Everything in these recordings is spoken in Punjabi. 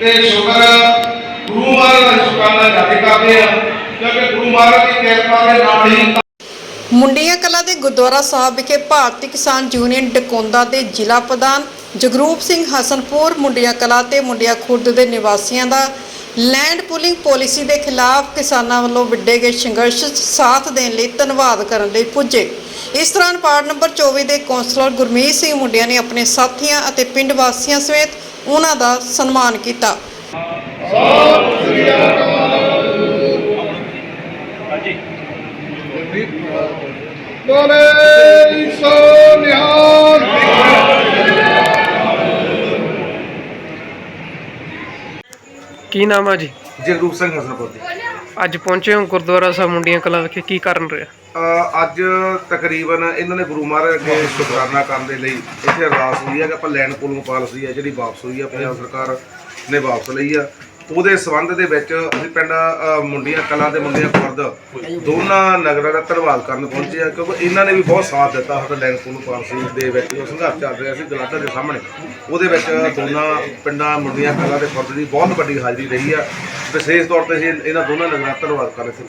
ਤੇ ਸ਼ੁਕਰ ਗੁਰੂ ਮਹਾਰਾਜ ਦਾ ਸ਼ੁਕਰਾਨਾ ਜਾਰੀ ਕਰਦੇ ਆ, ਕਿਉਂਕਿ ਗੁਰੂ ਮਹਾਰਾਜ ਦੀ ਕਿਰਪਾ ਦੇ ਨਾਲ ਹੀ ਮੁੰਡੀਆਂ ਕਲਾ ਦੇ ਗੁਰਦੁਆਰਾ ਸਾਹਿਬ ਵਿਖੇ ਭਾਰਤੀ ਕਿਸਾਨ ਯੂਨੀਅਨ ਡਕੌਂਦਾ ਦੇ ਜ਼ਿਲ੍ਹਾ ਪ੍ਰਧਾਨ ਜਗਰੂਪ ਸਿੰਘ ਹਸਨਪੁਰ ਮੁੰਡੀਆਂ ਕਲਾ ਤੇ ਮੁੰਡੀਆਂ ਖੁਰਦ ਦੇ ਨਿਵਾਸੀਆਂ ਦਾ ਲੈਂਡ ਪੁਲਿੰਗ ਪਾਲਿਸੀ ਦੇ ਖਿਲਾਫ ਕਿਸਾਨਾਂ ਵੱਲੋਂ ਵਿੱਢੇ ਗਏ ਸੰਘਰਸ਼ 'ਚ ਸਾਥ ਦੇਣ ਲਈ ਧੰਨਵਾਦ ਕਰਨ ਲਈ ਪੁੱਜੇ। ਇਸ ਦੌਰਾਨ ਵਾਰਡ ਨੰਬਰ 24 ਦੇ ਕੌਂਸਲਰ ਗੁਰਮੀਤ ਸਿੰਘ ਮੁੰਡਿਆਂ ਨੇ ਆਪਣੇ ਸਾਥੀਆਂ ਅਤੇ ਪਿੰਡ ਵਾਸੀਆਂ ਸਮੇਤ ਉਹਨਾਂ ਦਾ ਸਨਮਾਨ ਕੀਤਾ। ਬੋਲੇ ਸੋ ਨਿਹਾਲ। ਕੀ ਨਾਮ ਆ ਜੀ? ਜਗਰੂਪ ਸਿੰਘ ਹਸਨਪੁਰ ਜੀ। ਅੱਜ ਪਹੁੰਚੇ ਹੋ ਗੁਰਦੁਆਰਾ ਸਾਹਿਬ ਮੁੰਡੀਆਂ ਕਲਾਂ ਵਿਖੇ ਕੀ ਕਰਨ ਰਿਹਾ? ਅ, ਅੱਜ ਤਕਰੀਬਨ ਇਹਨਾਂ ਨੇ ਗੁਰੂ ਮਹਾਰਾਜ ਅੱਗੇ ਸ਼ੁਕਰਾਨਾ ਕਰਨ ਦੇ ਲਈ ਇੱਥੇ ਅਰਦਾਸ ਹੋਈ ਹੈ ਕਿ ਆਪਾਂ ਲੈਂਡ ਪੂਲਿੰਗ ਪਾਲਿਸੀ ਹੈ ਜਿਹੜੀ ਵਾਪਸ ਹੋਈ ਹੈ ਪੰਜਾਬ ਸਰਕਾਰ ਨੇ ਵਾਪਸ ਲਈ ਆ। ਉਹਦੇ ਸਬੰਧ ਦੇ ਵਿੱਚ ਅਸੀਂ ਪਿੰਡ ਅ, ਮੁੰਡੀਆਂ ਕਲਾਂ ਦੇ ਮੁੰਡੀਆਂ ਖੁਰਦ ਦੋਨਾਂ ਨਗਰਾਂ ਦਾ ਧੰਨਵਾਦ ਕਰਨ ਪਹੁੰਚੇ ਆ ਕਿਉਂਕਿ ਇਹਨਾਂ ਨੇ ਵੀ ਬਹੁਤ ਸਾਥ ਦਿੱਤਾ ਸਾਡਾ ਲੈਂਡ ਪੂਲਿੰਗ ਪਾਲਿਸੀ ਦੇ ਵਿੱਚ ਜੋ ਸੰਘਰਸ਼ ਚੱਲ ਰਿਹਾ ਸੀ ਗਲਾਟਾ ਦੇ ਸਾਹਮਣੇ। ਉਹਦੇ ਵਿੱਚ ਦੋਨਾਂ ਪਿੰਡਾਂ ਮੁੰਡੀਆਂ ਕਲਾਂ ਦੇ ਖੁਰਦ ਦੀ ਬਹੁਤ ਵੱਡੀ ਹਾਜ਼ਰੀ ਰਹੀ ਆ। ਵਿਸ਼ੇਸ਼ ਤੌਰ ਤੇ ਅਸੀਂ ਇਹਨਾਂ ਦੋਨਾਂ ਨਗਰਾਂ ਦਾ ਧੰਨਵਾਦ ਕਰ ਰਹੇ ਸੀ।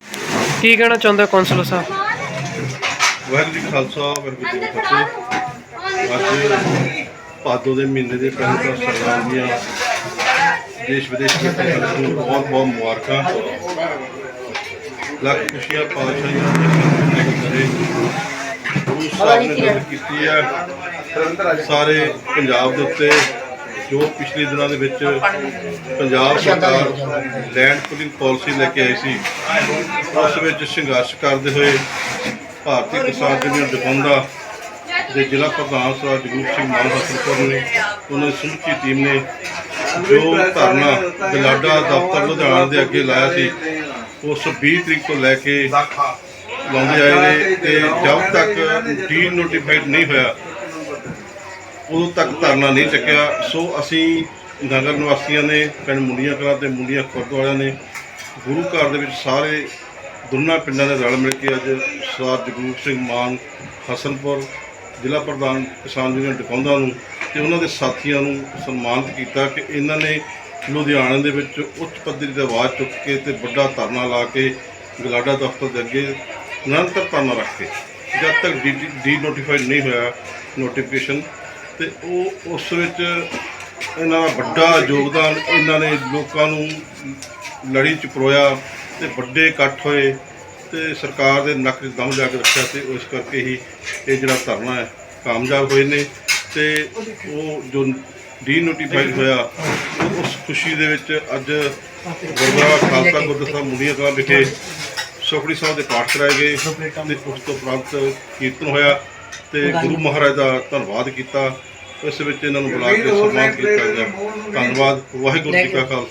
ਕੀ ਕਹਿਣਾ ਚਾਹੁੰਦੇ ਕੌਂਸਲਰ ਸਾਹਿਬ? ਵਾਹਿਗੁਰੂ ਜੀ ਕਾ ਖਾਲਸਾ ਵਾਹਿਗੁਰੂ ਜੀ ਕੀ ਫਤਿਹ। ਅੱਜ ਭਾਦੋ ਦੇ ਮਹੀਨੇ ਦੇ ਪਹਿਲੇ ਤੋਂ ਸਰਦਾਰ ਦੀਆਂ ਦੇਸ਼ ਵਿਦੇਸ਼ ਦੇ ਪੰਜਾਬੀਆਂ ਨੂੰ ਬਹੁਤ ਬਹੁਤ ਮੁਬਾਰਕਾਂ। ਲੱਖ ਖੁਸ਼ੀਆਂ ਪਾਤਸ਼ਾਹੀਆਂ ਦੇ ਕਰੇ। ਗੁਰੂ ਸਾਹਿਬ ਨੇ ਗੱਲ ਕੀਤੀ ਹੈ। ਸਾਰੇ ਪੰਜਾਬ ਦੇ ਉੱਤੇ ਜੋ ਪਿਛਲੇ ਦਿਨਾਂ ਦੇ ਵਿੱਚ ਪੰਜਾਬ ਸਰਕਾਰ ਲੈਂਡ ਪੁਲਿੰਗ ਪਾਲਿਸੀ ਲੈ ਕੇ ਆਈ ਸੀ, ਉਸ ਵਿੱਚ ਸੰਘਰਸ਼ ਕਰਦੇ ਹੋਏ ਭਾਰਤੀ ਕਿਸਾਨ ਯੂਨੀਅਨ ਦਖੌਂਦਾ ਦੇ ਜ਼ਿਲ੍ਹਾ ਪ੍ਰਧਾਨ ਸਰ ਜਗਰੂਪ ਸਿੰਘ ਮਾਨ ਹਸਨਪੁਰ ਨੇ ਉਹਨਾਂ ਦੀ ਸਮੁੱਚੀ ਟੀਮ ਨੇ ਜੋ ਧਰਨਾ ਗਲਾਡਾ ਦਫ਼ਤਰ ਲੁਧਿਆਣਾ ਦੇ ਅੱਗੇ ਲਾਇਆ ਸੀ, ਉਸ 20 ਤਰੀਕ ਤੋਂ ਲੈ ਕੇ ਲਾਉਂਦੇ ਆਏ ਨੇ ਤੇ ਜਦ ਤੱਕ ਡੀ ਨੋਟੀਫਾਈਡ ਨਹੀਂ ਹੋਇਆ ਉਦੋਂ ਤੱਕ ਧਰਨਾ ਨਹੀਂ ਚੱਕਿਆ। ਸੋ ਅਸੀਂ ਨਗਰ ਨਿਵਾਸੀਆਂ ਨੇ, ਪਿੰਡ ਮੁੰਡੀਆਂ ਕਲਾਂ ਤੇ ਮੁੰਡੀਆਂ ਖੁਰਦ ਵਾਲਿਆਂ ਨੇ, ਗੁਰੂ ਘਰ ਦੇ ਵਿੱਚ ਸਾਰੇ ਦੋਨਾਂ ਪਿੰਡਾਂ ਦੇ ਰਲ ਮਿਲ ਕੇ ਅੱਜ ਸਰਦਾਰ ਜਗਰੂਪ ਸਿੰਘ ਮਾਨ, ਹਸਨਪੁਰ ਜ਼ਿਲ੍ਹਾ ਪ੍ਰਧਾਨ ਕਿਸਾਨ ਯੂਨੀਅਨ ਡਕੌਂਦਾ ਨੂੰ ਤੇ ਉਹਨਾਂ ਦੇ ਸਾਥੀਆਂ ਨੂੰ ਸਨਮਾਨਿਤ ਕੀਤਾ ਕਿ ਇਹਨਾਂ ਨੇ ਲੁਧਿਆਣੇ ਦੇ ਵਿੱਚ ਉੱਚ ਪੱਧਰੀ ਤੇ ਆਵਾਜ਼ ਚੁੱਕ ਕੇ ਤੇ ਵੱਡਾ ਧਰਨਾ ਲਾ ਕੇ ਗਲਾਡਾ ਦਫ਼ਤਰ ਦੇ ਅੱਗੇ ਨਿਰੰਤਰ ਧਰਨਾ ਰੱਖ ਕੇ ਜਦ ਤੱਕ ਡੀ ਡੀ ਨੋਟੀਫਾਈਡ ਨਹੀਂ ਹੋਇਆ ਨੋਟੀਫਿਕੇਸ਼ਨ ਤੇ ਉਹ ਉਸ ਵਿੱਚ ਇਹਨਾਂ ਦਾ ਵੱਡਾ ਯੋਗਦਾਨ ਇਹਨਾਂ ਨੇ ਲੋਕਾਂ ਨੂੰ ਲੜੀ ਚ ਪਰੋਇਆ ਤੇ ਵੱਡੇ ਇਕੱਠ ਹੋਏ ਤੇ ਸਰਕਾਰ ਦੇ ਨੱਕ 'ਚ ਦਮ ਜਾ ਕੇ ਰੱਖਿਆ ਤੇ ਉਸ ਕਰਕੇ ਹੀ ਇਹ ਜਿਹੜਾ ਧਰਨਾ ਹੈ ਕਾਮਯਾਬ ਹੋਏ ਨੇ ਤੇ ਉਹ ਜੋ ਡੀ ਨੋਟੀਫਾਈਡ ਹੋਇਆ ਉਸ ਖੁਸ਼ੀ ਦੇ ਵਿੱਚ ਅੱਜ ਗੁਰਦੁਆਰਾ ਖਾਲਸਾ ਗੁਰਦੁਆਰਾ ਸਾਹਿਬ ਮੁੰਡੀਆਂ ਕਲਾਂ ਵਿਖੇ ਸੁਖੜੀ ਸਾਹਿਬ ਦੇ ਪਾਠ ਕਰਾਏ ਗਏ ਤੇ ਉਸ ਤੋਂ ਉਪਰੰਤ ਕੀਰਤਨ ਹੋਇਆ। ਤੇ ਗੁਰੂ ਮਹਾਰਾਜ ਦਾ ਧੰਨਵਾਦ ਕੀਤਾ। ਇਸ ਵਿੱਚ ਇਹਨਾਂ ਨੂੰ ਬੁਲਾ ਕੇ ਸਨਮਾਨ ਕੀਤਾ ਗਿਆ। ਧੰਨਵਾਦ। ਵਾਹਿਗੁਰੂ ਜੀ ਕਾ ਖਾਲਸਾ।